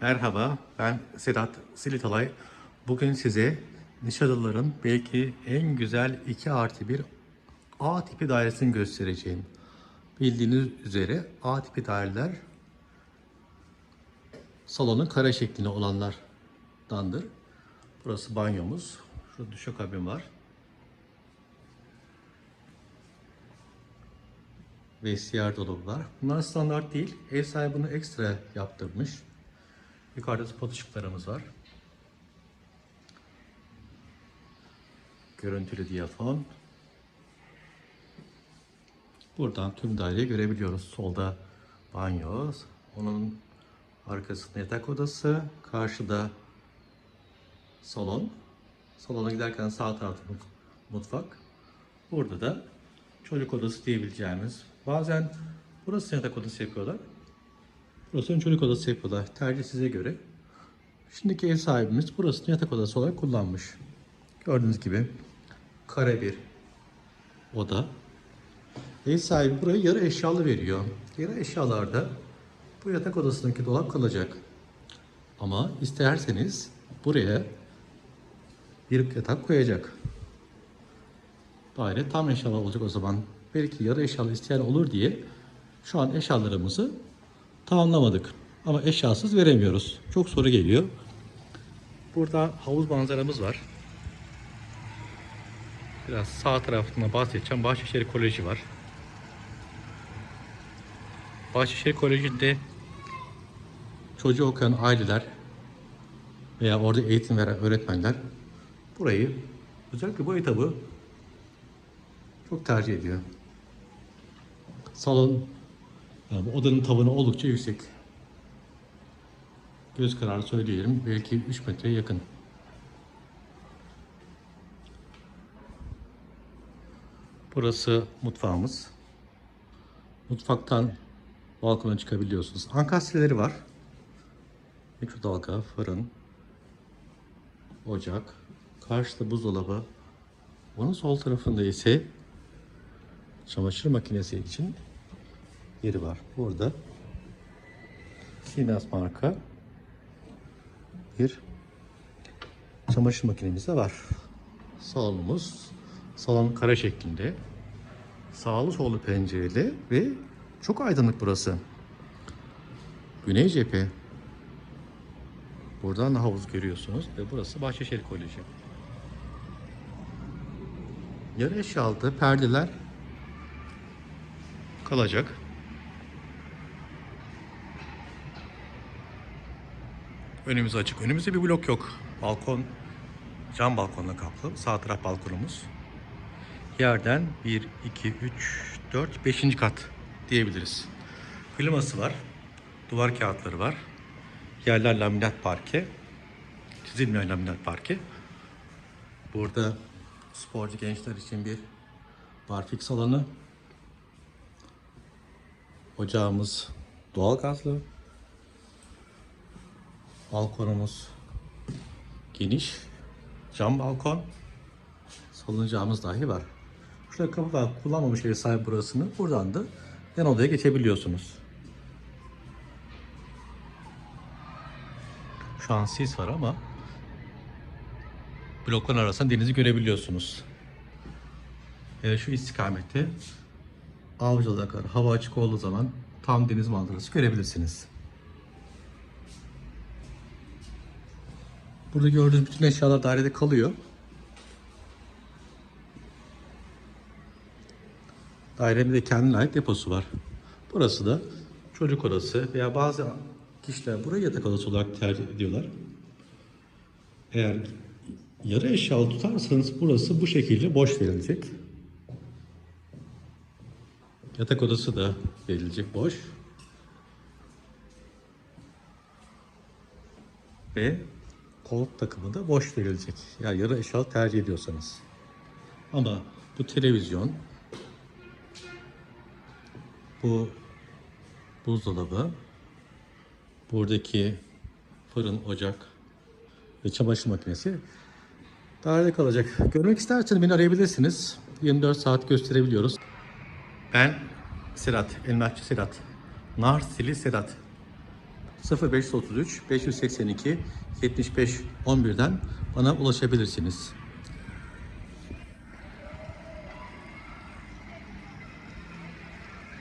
Merhaba, ben Sedat Silitalay. Bugün size Nişadalıların belki en güzel 2 artı 1 A tipi dairesini göstereceğim. Bildiğiniz üzere A tipi daireler salonun kare şeklinde olanlardandır. Burası banyomuz. Şurada duşakabin var. Vestiyer dolabı var. Bunlar standart değil. Ev sahibi bunu ekstra yaptırmış. Yukarıda spot ışıklarımız var. Görüntülü diyafon. Buradan tüm daireyi görebiliyoruz. Solda banyo, onun arkasında yatak odası, karşıda salon. Salona giderken sağ tarafta mut- mutfak. Burada da çocuk odası diyebileceğimiz. Bazen burası yatak odası yapıyorlar. Burası çocuk odası yapıyorlar. Tercih size göre. Şimdiki ev sahibimiz burasını yatak odası olarak kullanmış. Gördüğünüz gibi kare bir oda. Ev sahibi burayı yarı eşyalı veriyor. Yarı eşyalarda bu yatak odasındaki dolap kalacak. Ama isterseniz buraya bir yatak koyacak. Daire tam eşyalı olacak o zaman. Belki yarı eşyalı isteyen olur diye şu an eşyalarımızı tamamlamadık. Ama eşyasız veremiyoruz. Çok soru geliyor. Burada havuz manzaramız var. Biraz sağ tarafında bahsedeceğim. Bahçeşehir Koleji var. Bahçeşehir Koleji'nde çocuğu okuyan aileler veya orada eğitim veren öğretmenler burayı özellikle bu etabı çok tercih ediyor. Salon yani odanın tavanı oldukça yüksek. Göz kararı söyleyelim. Belki 3 metreye yakın. Burası mutfağımız. Mutfaktan balkona çıkabiliyorsunuz. Ankastreleri var. Mikrodalga, fırın, ocak. Karşıda buzdolabı. Onun sol tarafında ise çamaşır makinesi için yeri var. Burada Siemens marka bir çamaşır makinemiz de var. Salonumuz salon kare şeklinde. Sağlı sollu pencereli ve çok aydınlık burası. Güney cephe. Buradan da havuz görüyorsunuz ve burası Bahçeşehir Koleji. Yarı eşyalı perdeler kalacak. Önümüz açık. Önümüzde bir blok yok. Balkon cam balkonla kaplı. Sağ taraf balkonumuz. Yerden 1, 2, 3, 4, 5. kat diyebiliriz. Kliması var. Duvar kağıtları var. Yerler laminat parke. Çizilmeyen laminat parke. Burada sporcu gençler için bir barfix alanı. Ocağımız doğal gazlı. Balkonumuz geniş. Cam balkon. Salıncağımız dahi var. Şurada kapı var. Kullanmamış ev sahibi burasını. Buradan da yan odaya geçebiliyorsunuz. Şu an sis var ama blokların arasında denizi görebiliyorsunuz. Evet şu istikamette Avcılar'a kadar hava açık olduğu zaman tam deniz manzarası görebilirsiniz. Burada gördüğünüz bütün eşyalar dairede kalıyor. Dairenin de kendine ait deposu var. Burası da çocuk odası veya bazı kişiler burayı yatak odası olarak tercih ediyorlar. Eğer yarı eşyalı tutarsanız burası bu şekilde boş verilecek. Yatak odası da verilecek boş. Ve koltuk takımı da boş verilecek. Ya yani yarı eşyalı tercih ediyorsanız. Ama bu televizyon, bu buzdolabı, buradaki fırın, ocak ve çamaşır makinesi dairede kalacak. Görmek isterseniz beni arayabilirsiniz. 24 saat gösterebiliyoruz. Ben Sedat, Elmahçı Sedat. Nar Sili Sedat. 0533 582 75 11'den bana ulaşabilirsiniz.